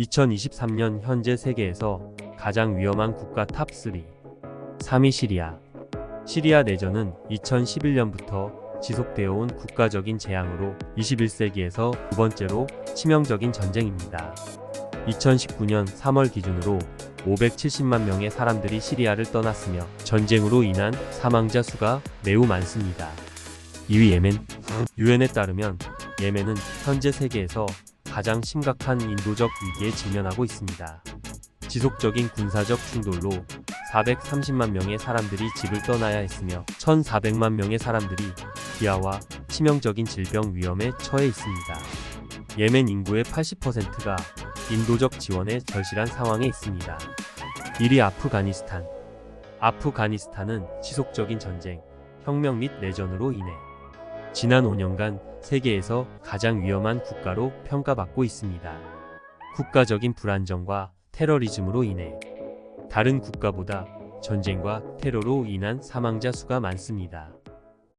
2023년 현재 세계에서 가장 위험한 국가 탑3 3위 시리아 시리아 내전은 2011년부터 지속되어 온 국가적인 재앙으로 21세기에서 두 번째로 치명적인 전쟁입니다. 2019년 3월 기준으로 570만 명의 사람들이 시리아를 떠났으며 전쟁으로 인한 사망자 수가 매우 많습니다. 2위 예멘 유엔에 따르면 예멘은 현재 세계에서 가장 심각한 인도적 위기에 직면하고 있습니다. 지속적인 군사적 충돌로 430만 명의 사람들이 집을 떠나야 했으며 1,400만 명의 사람들이 기아와 치명적인 질병 위험에 처해 있습니다. 예멘 인구의 80%가 인도적 지원에 절실한 상황에 있습니다. 1위 아프가니스탄 아프가니스탄은 지속적인 전쟁, 혁명 및 내전으로 인해 지난 5년간 세계에서 가장 위험한 국가로 평가받고 있습니다. 국가적인 불안정과 테러리즘으로 인해 다른 국가보다 전쟁과 테러로 인한 사망자 수가 많습니다.